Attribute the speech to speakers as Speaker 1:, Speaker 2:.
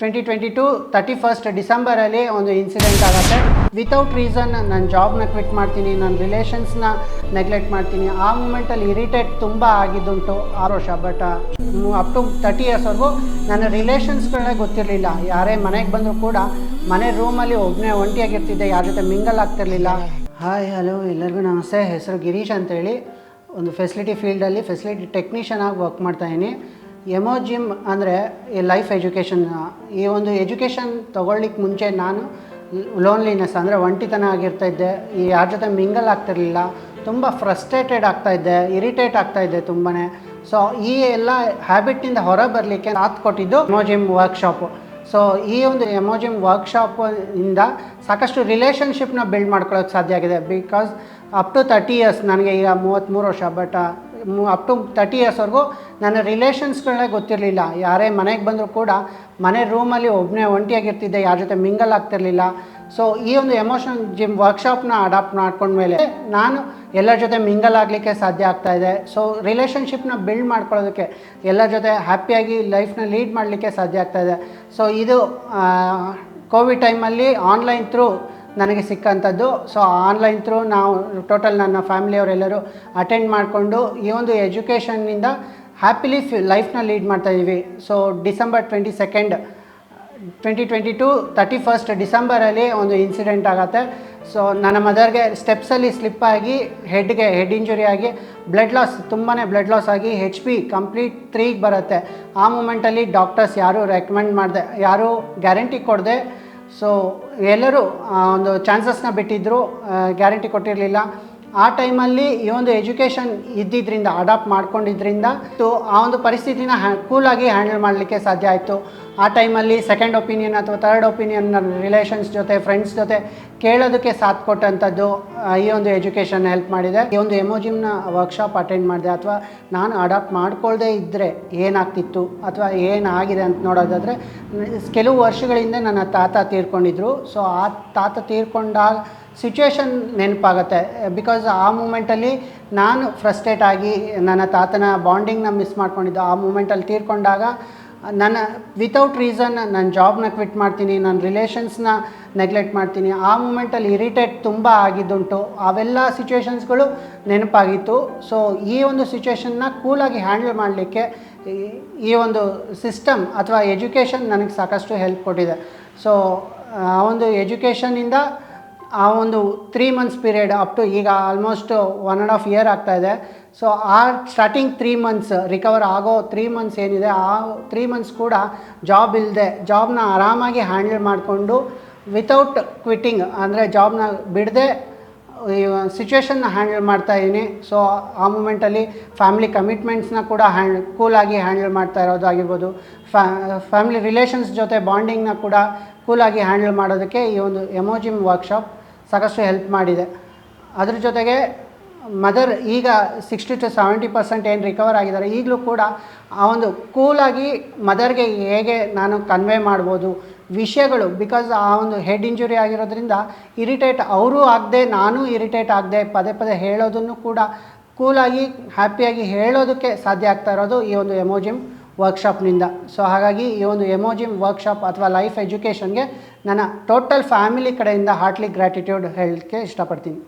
Speaker 1: Twenty twenty two thirty first ಡಿಸೆಂಬರಲ್ಲಿ ಒಂದು incident ಆಗುತ್ತೆ. Without reason ನನ್ನ ಜಾಬ್ನ ಕ್ವಿಟ್ ಮಾಡ್ತೀನಿ ನನ್ನ ರಿಲೇಷನ್ಸ್ನ ನೆಗ್ಲೆಕ್ಟ್ ಮಾಡ್ತೀನಿ. ಆ ಮೂಮೆಂಟಲ್ಲಿ ಇರಿಟೇಟ್ ತುಂಬ ಆಗಿದ್ದುಂಟು ಆರು ವರ್ಷ ಬಟ್ ಅಪ್ ಟು ತರ್ಟಿ ಇಯರ್ಸ್ವರೆಗೂ ನನ್ನ ರಿಲೇಷನ್ಸ್ಗಳೇ ಗೊತ್ತಿರಲಿಲ್ಲ. ಯಾರೇ ಮನೆಗೆ ಬಂದರೂ ಕೂಡ ಮನೆ ರೂಮಲ್ಲಿ ಒಬ್ಬನೇ ಒಂಟಿಯಾಗಿರ್ತಿದ್ದೆ ಯಾರ ಜೊತೆ ಮಿಂಗಲ್ ಆಗ್ತಿರಲಿಲ್ಲ. ಹಾಯ್ ಹಲೋ ಎಲ್ಲರಿಗೂ ನಮಸ್ತೆ. ಹೆಸರು ಗಿರೀಶ್ ಅಂತೇಳಿ. ಒಂದು ಫೆಸಿಲಿಟಿ ಫೀಲ್ಡಲ್ಲಿ ಫೆಸಿಲಿಟಿ ಟೆಕ್ನಿಷಿಯನ್ ಆಗಿ ವರ್ಕ್ ಮಾಡ್ತಾಯಿದ್ದೀನಿ ಎಮೋ ಜಿಮ್ ಅಂದರೆ ಈ ಲೈಫ್ ಎಜುಕೇಷನ್ ಈ ಒಂದು ಎಜುಕೇಷನ್ ತೊಗೊಳ್ಲಿಕ್ಕೆ ಮುಂಚೆ ನಾನು ಲೋನ್ಲಿನೆಸ್ ಅಂದರೆ ಒಂಟಿತನ ಆಗಿರ್ತಾ ಇದ್ದೆ. ಈ ಯಾರ ಜೊತೆ ಮಿಂಗಲ್ ಆಗ್ತಿರ್ಲಿಲ್ಲ. ತುಂಬ ಫ್ರಸ್ಟ್ರೇಟೆಡ್ ಆಗ್ತಾಯಿದ್ದೆ ಇರಿಟೇಟ್ ಆಗ್ತಾಯಿದ್ದೆ ತುಂಬಾ ಸೊ ಈ ಎಲ್ಲ ಹ್ಯಾಬಿಟ್ನಿಂದ ಹೊರ ಬರಲಿಕ್ಕೆ ಆತು ಕೊಟ್ಟಿದ್ದು ಎಮೋಜಿಮ್ ವರ್ಕ್ಶಾಪು ಸೊ ಈ ಒಂದು ಎಮೋಜಿಮ್ ವರ್ಕ್ಶಾಪ್ ಇಂದ ಸಾಕಷ್ಟು ರಿಲೇಷನ್ಶಿಪ್ನ ಬಿಲ್ಡ್ ಮಾಡ್ಕೊಳ್ಳೋಕೆ ಸಾಧ್ಯ ಆಗಿದೆ. Because up to thirty years ನನಗೆ ಈಗ ಮೂವತ್ತ್ಮೂರು ವರ್ಷ ಬಟ್ ಅಪ್ ಟು ತರ್ಟಿ ಇಯರ್ಸ್ವರೆಗೂ ನನ್ನ ರಿಲೇಷನ್ಸ್ಗಳೇ ಗೊತ್ತಿರಲಿಲ್ಲ. ಯಾರೇ ಮನೆಗೆ ಬಂದರೂ ಕೂಡ ಮನೆ ರೂಮಲ್ಲಿ ಒಬ್ಬನೇ ಒಂಟಿಯಾಗಿರ್ತಿದ್ದೆ, ಯಾರ ಜೊತೆ ಮಿಂಗಲ್ ಆಗ್ತಿರಲಿಲ್ಲ. ಸೊ ಈ ಒಂದು ಎಮೋಷನಲ್ ಜಿಮ್ ವರ್ಕ್ಶಾಪ್ನ ಅಡಾಪ್ಟ್ ಮಾಡ್ಕೊಂಡ್ಮೇಲೆ ನಾನು ಎಲ್ಲರ ಜೊತೆ ಮಿಂಗಲ್ ಆಗಲಿಕ್ಕೆ ಸಾಧ್ಯ ಆಗ್ತಾ ಇದೆ. ಸೊ ರಿಲೇಷನ್ಶಿಪ್ನ ಬಿಲ್ಡ್ ಮಾಡ್ಕೊಳ್ಳೋದಕ್ಕೆ ಎಲ್ಲರ ಜೊತೆ ಹ್ಯಾಪಿಯಾಗಿ ಲೈಫ್ನ ಲೀಡ್ ಮಾಡಲಿಕ್ಕೆ ಸಾಧ್ಯ ಆಗ್ತಾ ಇದೆ. ಸೊ ಇದು ಕೋವಿಡ್ ಟೈಮಲ್ಲಿ ಆನ್ಲೈನ್ ಥ್ರೂ ನನಗೆ ಸಿಕ್ಕಂಥದ್ದು. ಸೊ ಆನ್ಲೈನ್ ಥ್ರೂ ನಾವು ಟೋಟಲ್ ನನ್ನ ಫ್ಯಾಮಿಲಿಯವರೆಲ್ಲರೂ ಅಟೆಂಡ್ ಮಾಡಿಕೊಂಡು ಈ ಒಂದು ಎಜುಕೇಷನ್ನಿಂದ ಹ್ಯಾಪಿಲಿ ಫಿ ಲೈಫ್ನ ಲೀಡ್ ಮಾಡ್ತಾ ಇದ್ದೀವಿ so December twenty second twenty twenty two thirty first ಡಿಸೆಂಬರಲ್ಲಿ ಒಂದು ಇನ್ಸಿಡೆಂಟ್ ಆಗುತ್ತೆ. ಸೊ ನನ್ನ ಮದರ್ಗೆ ಸ್ಟೆಪ್ಸಲ್ಲಿ ಸ್ಲಿಪ್ ಆಗಿ ಹೆಡ್ಗೆ ಹೆಡ್ ಇಂಜುರಿ ಆಗಿ ಬ್ಲಡ್ ಲಾಸ್ ತುಂಬಾ ಬ್ಲಡ್ ಲಾಸ್ ಆಗಿ ಹೆಚ್ ಪಿ ಕಂಪ್ಲೀಟ್ ತ್ರೀಗೆ ಬರುತ್ತೆ. ಆ ಮೂಮೆಂಟಲ್ಲಿ ಡಾಕ್ಟರ್ಸ್ ಯಾರೂ ರೆಕಮೆಂಡ್ ಮಾಡಿದೆ, ಯಾರೂ ಗ್ಯಾರಂಟಿ ಕೊಡದೆ ಸೊ ಎಲ್ಲರೂ ಒಂದು ಚಾನ್ಸಸ್ನ ಬಿಟ್ಟಿದ್ದರು ಗ್ಯಾರಂಟಿ ಕೊಟ್ಟಿರಲಿಲ್ಲ. ಆ ಟೈಮಲ್ಲಿ ಈ ಒಂದು ಎಜುಕೇಷನ್ ಇದ್ದಿದ್ದರಿಂದ ಅಡಾಪ್ಟ್ ಮಾಡ್ಕೊಂಡಿದ್ದರಿಂದ ಆ ಒಂದು ಪರಿಸ್ಥಿತಿನ ಕೂಲಾಗಿ ಹ್ಯಾಂಡಲ್ ಮಾಡಲಿಕ್ಕೆ ಸಾಧ್ಯ ಆಯಿತು. ಆ ಟೈಮಲ್ಲಿ ಸೆಕೆಂಡ್ ಒಪಿನಿಯನ್ ಅಥವಾ ಥರ್ಡ್ ಒಪಿನಿಯನ್ ರಿಲೇಷನ್ಸ್ ಜೊತೆ ಫ್ರೆಂಡ್ಸ್ ಜೊತೆ ಕೇಳೋದಕ್ಕೆ ಸಾಥ್ ಕೊಟ್ಟಂಥದ್ದು ಈ ಒಂದು ಎಜುಕೇಷನ್ ಹೆಲ್ಪ್ ಮಾಡಿದೆ. ಈ ಒಂದು ಎಮೋಜಿಮ್ನ ವರ್ಕ್ಶಾಪ್ ಅಟೆಂಡ್ ಮಾಡಿದೆ. ಅಥವಾ ನಾನು ಅಡಾಪ್ಟ್ ಮಾಡ್ಕೊಳ್ಳದೆ ಇದ್ದರೆ ಏನಾಗ್ತಿತ್ತು, ಅಥವಾ ಏನಾಗಿದೆ ಅಂತ ನೋಡೋದಾದರೆ, ಕೆಲವು ವರ್ಷಗಳಿಂದ ನನ್ನ ತಾತ ತೀರ್ಕೊಂಡಿದ್ರು. ಸೊ ಆ ತಾತ ತೀರ್ಕೊಂಡಾಗ ಸಿಚುವೇಶನ್ ನೆನಪಾಗುತ್ತೆ. ಬಿಕಾಸ್ ಆ ಮೂಮೆಂಟಲ್ಲಿ ನಾನು ಫ್ರಸ್ಟ್ರೇಟ್ ಆಗಿ ನನ್ನ ತಾತನ ಬಾಂಡಿಂಗ್ನ ಮಿಸ್ ಮಾಡ್ಕೊಂಡಿದ್ದು, ಆ ಮೂಮೆಂಟಲ್ಲಿ ತೀರ್ಕೊಂಡಾಗ ನನ್ನ ವಿತೌಟ್ ರೀಸನ್ ನನ್ನ ಜಾಬ್ನ ಕ್ವಿಟ್ ಮಾಡ್ತೀನಿ ನನ್ನ ರಿಲೇಷನ್ಸ್ನ ನೆಗ್ಲೆಕ್ಟ್ ಮಾಡ್ತೀನಿ. ಆ ಮೂಮೆಂಟಲ್ಲಿ ಇರಿಟೇಟ್ ತುಂಬ ಆಗಿದ್ದುಂಟು. ಅವೆಲ್ಲ ಸಿಚುವೇಶನ್ಸ್ಗಳು ನೆನಪಾಗಿತ್ತು. ಸೊ ಈ ಒಂದು ಸಿಚುವೇಶನ್ನ ಕೂಲಾಗಿ ಹ್ಯಾಂಡಲ್ ಮಾಡಲಿಕ್ಕೆ ಈ ಒಂದು ಸಿಸ್ಟಮ್ ಅಥವಾ ಎಜುಕೇಷನ್ ನನಗೆ ಸಾಕಷ್ಟು ಹೆಲ್ಪ್ ಕೊಟ್ಟಿದೆ. ಸೊ ಆ ಒಂದು ಎಜುಕೇಷನಿಂದ ಆ ಒಂದು three months period up to ಈಗ almost one and half year ಆಗ್ತಾ ಇದೆ. ಸೊ ಆ ಸ್ಟಾರ್ಟಿಂಗ್ ತ್ರೀ ಮಂತ್ಸ್ ರಿಕವರ್ ಆಗೋ ತ್ರೀ ಮಂತ್ಸ್ ಏನಿದೆ, ಆ ತ್ರೀ ಮಂತ್ಸ್ ಕೂಡ ಜಾಬ್ ಇಲ್ಲದೆ ಜಾಬ್ನ ಆರಾಮಾಗಿ ಹ್ಯಾಂಡಲ್ ಮಾಡಿಕೊಂಡು ವಿತೌಟ್ ಕ್ವಿಟ್ಟಿಂಗ್ ಅಂದರೆ ಜಾಬ್ನ ಬಿಡದೆ, ಈ ಸಿಚುವೇಶನ್ನ ಹ್ಯಾಂಡಲ್ ಮಾಡ್ತಾ ಇದ್ದೀನಿ. ಸೊ ಆ ಮೂಮೆಂಟಲ್ಲಿ ಫ್ಯಾಮಿಲಿ ಕಮಿಟ್ಮೆಂಟ್ಸ್ನ ಕೂಡ ಹ್ಯಾಂಡ್ ಕೂಲಾಗಿ ಹ್ಯಾಂಡಲ್ ಮಾಡ್ತಾ ಇರೋದಾಗಿರ್ಬೋದು ಫ್ಯಾ ಫ್ಯಾಮಿಲಿ ರಿಲೇಷನ್ಸ್ ಜೊತೆ ಬಾಂಡಿಂಗ್ನ ಕೂಡ ಕೂಲಾಗಿ ಹ್ಯಾಂಡಲ್ ಮಾಡೋದಕ್ಕೆ ಈ ಒಂದು ಎಮೋಜಿಮ್ ವರ್ಕ್ಶಾಪ್ ಸಾಕಷ್ಟು ಹೆಲ್ಪ್ ಮಾಡಿದೆ. ಅದ್ರ ಜೊತೆಗೆ ಮದರ್ ಈಗ ಸಿಕ್ಸ್ಟಿ ಟು ಸೆವೆಂಟಿ ಪರ್ಸೆಂಟ್ ಏನು ರಿಕವರ್ ಆಗಿದ್ದಾರೆ, ಈಗಲೂ ಕೂಡ ಆ ಒಂದು ಕೂಲಾಗಿ ಮದರ್ಗೆ ಹೇಗೆ ನಾನು ಕನ್ವೆ ಮಾಡ್ಬೋದು, ವಿಷಯಗಳು ಬಿಕಾಸ್ ಆ ಒಂದು ಹೆಡ್ ಇಂಜುರಿ ಆಗಿರೋದ್ರಿಂದ ಇರಿಟೇಟ್ ಅವರು ಆಗದೆ, ನಾನು ಇರಿಟೇಟ್ ಆಗದೆ, ಪದೇ ಪದೇ ಹೇಳೋದನ್ನು ಕೂಡ ಕೂಲಾಗಿ ಹ್ಯಾಪಿಯಾಗಿ ಹೇಳೋದಕ್ಕೆ ಸಾಧ್ಯ ಆಗ್ತಾ ಇರೋದು ಈ ಒಂದು ಎಮೋಜಿಮ್ ವರ್ಕ್ಶಾಪ್ನಿಂದ ಸೊ ಹಾಗಾಗಿ ಈ ಒಂದು ಎಮೋಜಿಮ್ ವರ್ಕ್ಶಾಪ್ ಅಥವಾ ಲೈಫ್ ಎಜುಕೇಷನ್ಗೆ ನನ್ನ ಟೋಟಲ್ ಫ್ಯಾಮಿಲಿ ಕಡೆಯಿಂದ ಹಾರ್ಟ್ಲಿ ಗ್ರ್ಯಾಟಿಟ್ಯೂಡ್ ಹೇಳಲಿಕ್ಕೆ ಇಷ್ಟಪಡ್ತೀನಿ.